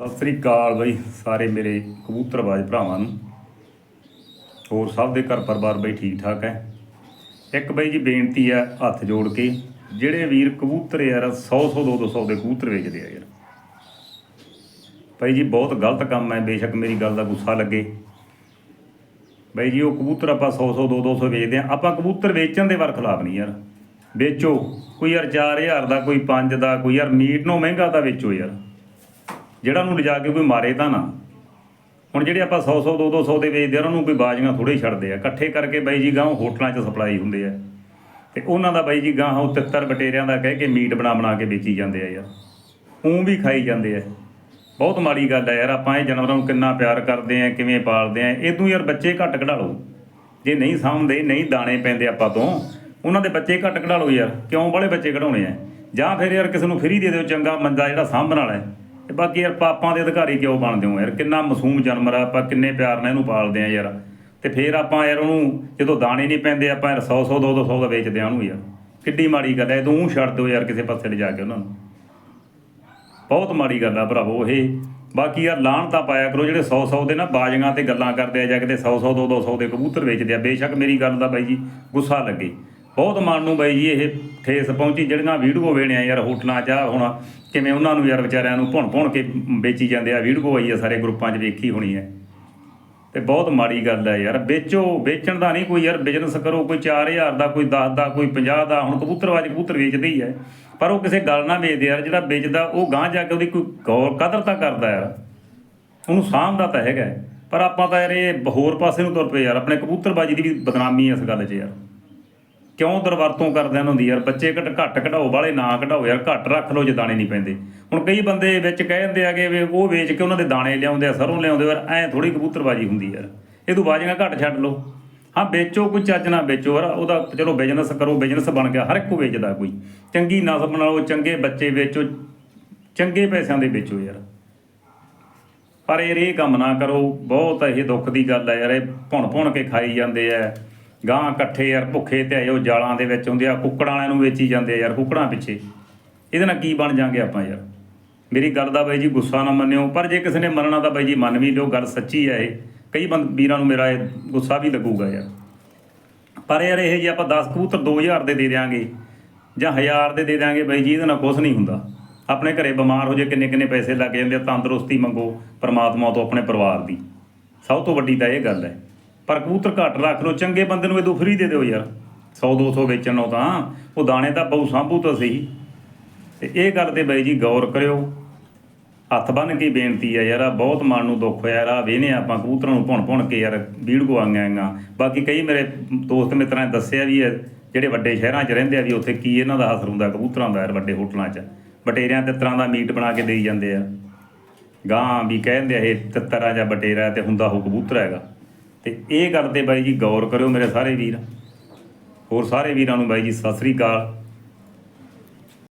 ਸਤਿ ਸ੍ਰੀ ਅਕਾਲ ਬਈ, ਸਾਰੇ ਮੇਰੇ ਕਬੂਤਰਬਾਜ਼ ਭਰਾਵਾਂ ਨੂੰ। ਹੋਰ ਸਭ ਦੇ ਘਰ ਪਰਿਵਾਰ ਬਈ ਠੀਕ ਠਾਕ ਹੈ? ਇੱਕ ਬਈ ਜੀ ਬੇਨਤੀ ਹੈ ਹੱਥ ਜੋੜ ਕੇ, ਜਿਹੜੇ ਵੀਰ ਕਬੂਤਰ ਯਾਰ 100 100 200 200 ਦੇ ਕਬੂਤਰ ਵੇਚਦੇ ਆ ਯਾਰ। ਭਾਈ ਜੀ ਬਹੁਤ ਗਲਤ ਕੰਮ ਹੈ, ਬੇਸ਼ੱਕ ਮੇਰੀ ਗੱਲ ਦਾ ਗੁੱਸਾ ਲੱਗੇ। ਬਈ ਜੀ ਉਹ ਕਬੂਤਰ ਆਪਾਂ 100 100 200 200 ਵੇਚਦੇ ਆ ਆਪਾਂ ਕਬੂਤਰ ਵੇਚਣ ਦੇ ਵਰ ਖਿਲਾਫ ਨਹੀਂ ਯਾਰ। ਵੇਚੋ, ਕੋਈ ਯਾਰ 4000 ਦਾ, ਕੋਈ 5 ਦਾ, ਕੋਈ ਯਾਰ ਮੀਟ ਨੂੰ ਮਹਿੰਗਾ ਤਾਂ ਵੇਚੋ ਯਾਰ। ਜਿਹੜਾ ਉਹਨੂੰ ਲਿਜਾ ਕੇ ਕੋਈ ਮਾਰੇ ਤਾਂ ਨਾ। ਹੁਣ ਜਿਹੜੇ ਆਪਾਂ 100 100 200 200 ਦੇ ਵੇਚਦੇ ਆ, ਉਹਨਾਂ ਨੂੰ ਕੋਈ ਬਾਜੀਆਂ ਥੋੜੇ ਛੱਡਦੇ ਆ। ਇਕੱਠੇ ਕਰਕੇ ਬਾਈ ਜੀ ਗਾਂ ਹੋਟਲਾਂ 'ਚ ਸਪਲਾਈ ਹੁੰਦੇ ਆ। ਤੇ ਉਹਨਾਂ ਦਾ ਬਾਈ ਜੀ ਗਾਂ ਉਹ ਤਿੱਤਰ ਬਟੇਰਿਆਂ ਦਾ ਕਹਿ ਕੇ ਮੀਟ ਬਣਾ ਬਣਾ ਕੇ ਵੇਚੀ ਜਾਂਦੇ ਆ ਯਾਰ। ਉਹ ਵੀ ਖਾਈ ਜਾਂਦੇ ਆ। ਬਹੁਤ ਮਾੜੀ ਗੱਲ ਹੈ ਯਾਰ, ਆਪਾਂ ਇਹ ਜਾਨਵਰਾਂ ਨੂੰ ਕਿੰਨਾ ਪਿਆਰ ਕਰਦੇ ਆ, ਕਿਵੇਂ ਪਾਲਦੇ ਆ ਇਦੋਂ ਯਾਰ ਬੱਚੇ ਘੱਟ ਕਢਾ ਲਓ। ਜੇ ਨਹੀਂ ਸਾਂਭਦੇ, ਨਹੀਂ ਦਾਣੇ ਪੈਂਦੇ ਆਪਾਂ ਤੋਂ, ਉਹਨਾਂ ਦੇ ਬੱਚੇ ਘੱਟ ਕਢਾ ਲਓ ਯਾਰ। ਕਿਉਂ ਬੜੇ ਬੱਚੇ ਕਢਾਉਣੇ ਆ? ਜਾਂ ਫਿਰ ਯਾਰ ਕਿਸੇ ਨੂੰ ਫਰੀ ਦੇ ਦਿਓ, ਚੰਗਾ ਮੰਦਾ ਜਿਹੜਾ ਸਾਂਭਣ ਵਾਲਾ ਹੈ। ਤੇ ਬਾਕੀ ਯਾਰ ਪਾਪਾਂ ਦੇ ਅਧਿਕਾਰੀ ਕਿਉਂ ਬਣਦੇ ਹੋ ਯਾਰ? ਕਿੰਨਾ ਮਾਸੂਮ ਜਾਨਵਰ ਆ, ਆਪਾਂ ਕਿੰਨੇ ਪਿਆਰ ਨਾਲ ਇਹਨੂੰ ਪਾਲਦੇ ਆ ਯਾਰ। ਤੇ ਫਿਰ ਆਪਾਂ ਯਾਰ ਉਹਨੂੰ ਜਦੋਂ ਦਾਣੇ ਨਹੀਂ ਪੈਂਦੇ, ਆਪਾਂ ਯਾਰ 100 100 200 100 ਦਾ ਵੇਚਦੇ ਆ ਉਹਨੂੰ ਯਾਰ। ਕਿੱਡੀ ਮਾੜੀ ਗੱਲ ਹੈ ਤੂੰ ਛੱਡ ਦਿਓ ਯਾਰ ਕਿਸੇ ਪਾਸੇ ਲਿਜਾ ਕੇ ਉਹਨਾਂ ਨੂੰ। ਬਹੁਤ ਮਾੜੀ ਗੱਲ ਆ ਭਰਾਵੋ ਇਹ। ਬਾਕੀ ਯਾਰ ਲਾਹਣ ਤਾਂ ਪਾਇਆ ਕਰੋ, ਜਿਹੜੇ 100 100 ਦੇ ਨਾ ਬਾਜੀਆਂ ਤੇ ਗੱਲਾਂ ਕਰਦੇ ਆ ਜਾਂ ਕਿਤੇ 100 100 200 200 ਦੇ ਕਬੂਤਰ ਵੇਚਦੇ ਆ। ਬੇਸ਼ੱਕ ਮੇਰੀ ਗੱਲ ਦਾ ਬਾਈ ਜੀ ਗੁੱਸਾ ਲੱਗੇ। ਬਹੁਤ ਮਨ ਨੂੰ ਬਾਈ ਜੀ ਇਹ ਠੇਸ ਪਹੁੰਚੀ, ਜਿਹੜੀਆਂ ਵੀਡੀਓ ਵੇਣਿਆ ਯਾਰ ਹੋਟਲਾਂ 'ਚ ਆ ਹੁਣ ਕਿਵੇਂ ਉਹਨਾਂ ਨੂੰ ਯਾਰ ਵਿਚਾਰਿਆਂ ਨੂੰ ਭੁਣ ਭੁਣ ਕੇ ਵੇਚੀ ਜਾਂਦੇ ਆ ਵੀਡੀਓ ਆਈ ਆ ਸਾਰੇ ਗਰੁੱਪਾਂ 'ਚ ਵੇਖੀ ਹੋਣੀ ਹੈ। ਤੇ ਬਹੁਤ ਮਾੜੀ ਗੱਲ ਹੈ ਯਾਰ, ਵੇਚੋ, ਵੇਚਣ ਦਾ ਨਹੀਂ ਕੋਈ ਯਾਰ ਬਿਜ਼ਨਸ ਕਰੋ, ਕੋਈ 4000 ਦਾ, ਕੋਈ 10 ਦਾ, ਕੋਈ 50 ਦਾ, ਹੁਣ ਕਬੂਤਰਵਾਜ ਕਬੂਤਰ ਵੇਚਦੇ ਹੀ ਹੈ। ਪਰ ਉਹ ਕਿਸੇ ਗੱਲ ਨਾਲ ਵੇਚਦੇ ਯਾਰ, ਜਿਹੜਾ ਵੇਚਦਾ ਉਹ ਗਾਂ ਜਾ ਕੇ ਉਹਦੀ ਕੋਈ ਗੌਰ ਕਦਰ ਤਾਂ ਕਰਦਾ ਯਾਰ। ਉਹਨੂੰ ਸਾਂਭਦਾ ਤਾਂ ਹੈਗਾ ਪਰ ਆਪਾਂ ਤਾਂ ਯਾਰ ਇਹ ਹੋਰ ਪਾਸੇ ਨੂੰ ਤੁਰ ਪਏ ਯਾਰ, ਆਪਣੇ ਕਬੂਤਰਬਾਜੀ ਦੀ ਵੀ ਬਦਨਾਮੀ ਹੈ ਇਸ ਗੱਲ 'ਚ ਯਾਰ। ਕਿਉਂ ਦੁਰਵਰਤੋਂ ਕਰਦੇ ਹਨ ਹੁੰਦੀ ਯਾਰ? ਬੱਚੇ ਘਟ ਘੱਟ ਕਢਾਓ, ਵਾਲੇ ਨਾ ਕਢਾਓ ਯਾਰ, ਘੱਟ ਰੱਖ ਲਓ ਜੇ ਦਾਣੇ ਨਹੀਂ ਪੈਂਦੇ। ਹੁਣ ਕਈ ਬੰਦੇ ਵਿੱਚ ਕਹਿ ਦਿੰਦੇ ਆਗੇ ਵੀ ਉਹ ਵੇਚ ਕੇ ਉਹਨਾਂ ਦੇ ਦਾਣੇ ਲਿਆਉਂਦੇ ਆ, ਸਰੋਂ ਲਿਆਉਂਦੇ ਯਾਰ ਐ ਥੋੜੀ ਕਬੂਤਰਬਾਜੀ ਹੁੰਦੀ ਯਾਰ। ਇਹ ਤੋਂ ਬਾਜੀਆਂ ਘੱਟ ਛੱਡ ਲਓ। ਹਾਂ, ਵੇਚੋ ਕੋਈ ਚੱਜ ਨਾ ਵੇਚੋ ਯਾਰ ਉਹਦਾ ਚਲੋ ਬਿਜ਼ਨਸ ਕਰੋ ਬਿਜ਼ਨਸ ਬਣ ਗਿਆ, ਹਰ ਇੱਕ ਕੋ ਵੇਚਦਾ ਕੋਈ। ਚੰਗੀ ਨਸਲ ਬਣਾਓ ਚੰਗੇ ਬੱਚੇ ਵੇਚੋ, ਚੰਗੇ ਪੈਸਿਆਂ ਦੇ ਵੇਚੋ ਯਾਰ। ਪਰ ਯਾਰ ਇਹ ਕੰਮ ਨਾ ਕਰੋ, ਬਹੁਤ ਇਹ ਦੁੱਖ ਦੀ ਗੱਲ ਹੈ ਯਾਰ, ਇਹ ਭੁਣ ਭੁਣ ਕੇ ਖਾਈ ਜਾਂਦੇ ਆ। ਗਾਂ ਇਕੱਠੇ ਯਾਰ ਭੁੱਖੇ ਤੇ ਆਏ, ਉਹ ਜਾਲਾਂ ਦੇ ਵਿੱਚ ਹੁੰਦੇ ਆ, ਕੁੱਕੜਾਂ ਵਾਲਿਆਂ ਨੂੰ ਵੇਚੀ ਜਾਂਦੇ ਆ ਯਾਰ, ਕੁੱਕੜਾਂ ਪਿੱਛੇ। ਇਹਦੇ ਨਾਲ ਕੀ ਬਣ ਜਾਾਂਗੇ ਆਪਾਂ ਯਾਰ? ਮੇਰੀ ਗੱਲ ਦਾ ਬਾਈ ਜੀ ਗੁੱਸਾ ਨਾ ਮੰਨਿਓ, ਪਰ ਜੇ ਕਿਸੇ ਨੇ ਮੰਨਣਾ ਤਾਂ ਬਾਈ ਜੀ ਮੰਨ ਵੀ ਲਿਓ, ਗੱਲ ਸੱਚੀ ਹੈ ਇਹ। ਕਈ ਬੰਦ ਵੀਰਾਂ ਨੂੰ ਮੇਰਾ ਇਹ ਗੁੱਸਾ ਵੀ ਲੱਗੂਗਾ ਯਾਰ। ਪਰ ਯਾਰ ਇਹ ਜੇ ਆਪਾਂ 10 ਕਬੂਤਰ 2000 ਦੇ ਦੇ ਦਿਆਂਗੇ, ਜਾਂ 1000 ਦੇ ਦੇ ਦਿਆਂਗੇ ਬਾਈ ਜੀ, ਇਹਦੇ ਨਾਲ ਕੁਝ ਨਹੀਂ ਹੁੰਦਾ। ਆਪਣੇ ਘਰੇ ਬਿਮਾਰ ਹੋ ਜੇ, ਕਿੰਨੇ ਕਿੰਨੇ ਪੈਸੇ ਲੱਗ ਜਾਂਦੇ ਆ, ਤੰਦਰੁਸਤੀ ਮੰਗੋ, ਪਰਮਾਤਮਾ ਤੋਂ ਆਪਣੇ ਪਰਿਵਾਰ ਦੀ। ਸਭ ਤੋਂ ਵੱਡੀ ਤਾਂ ਇਹ ਗੱਲ ਹੈ। ਪਰ ਕਬੂਤਰ ਘੱਟ ਰੱਖ ਲਓ, ਚੰਗੇ ਬੰਦੇ ਨੂੰ ਇਹ ਫਰੀ ਦੇ ਦਿਓ ਯਾਰ। 100 200 ਵੇਚਣ ਨੂੰ ਤਾਂ, ਉਹ ਦਾਣੇ ਤਾਂ ਬਹੁ ਸਾਂਭੂ ਤਾਂ ਸਹੀ। ਤੇ ਇਹ ਗੱਲ ਤੇ ਬਾਈ ਜੀ ਗੌਰ ਕਰਿਓ। ਹੱਥ ਬੰਨ ਕੇ ਬੇਨਤੀ ਆ ਯਾਰ, ਆਹ ਬਹੁਤ ਮਨ ਨੂੰ ਦੁੱਖ ਹੋਇਆ, ਯਾਰ ਆ ਵੇਨੇ ਆਪਾਂ ਕਬੂਤਰਾਂ ਨੂੰ ਭੁਣ ਭੁਣ ਕੇ ਯਾਰ ਵੀਡੀਓ ਆਈਆਂ ਆਈਆਂ ਬਾਕੀ ਕਈ ਮੇਰੇ ਦੋਸਤ ਮਿੱਤਰਾਂ ਨੇ ਦੱਸਿਆ ਵੀ ਹੈ ਜਿਹੜੇ ਵੱਡੇ ਸ਼ਹਿਰਾਂ 'ਚ ਰਹਿੰਦੇ ਆ ਵੀ ਉੱਥੇ ਕੀ ਇਹਨਾਂ ਦਾ ਅਸਰ ਹੁੰਦਾ ਕਬੂਤਰਾਂ ਦਾ ਯਾਰ ਵੱਡੇ ਹੋਟਲਾਂ 'ਚ। ਬਟੇਰਿਆਂ ਤੇ ਤਰ੍ਹਾਂ ਦਾ ਮੀਟ ਬਣਾ ਕੇ ਦੇਈ ਜਾਂਦੇ ਆ। ਗਾਂ ਵੀ ਕਹਿੰਦੇ ਆ, ਇਹ ਤਿੱਤਰਾ ਜਾਂ ਬਟੇਰਾ ਤੇ ਹੁੰਦਾ ਉਹ ਕਬੂਤਰ ਹੈਗਾ। ਤੇ ਇਹ ਗੱਲ ਤੇ ਬਾਈ ਜੀ ਗੌਰ ਕਰਿਓ ਮੇਰੇ ਸਾਰੇ ਵੀਰ। ਹੋਰ ਸਾਰੇ ਵੀਰਾਂ ਨੂੰ ਬਾਈ ਜੀ ਸਤਿ ਸ੍ਰੀ ਅਕਾਲ।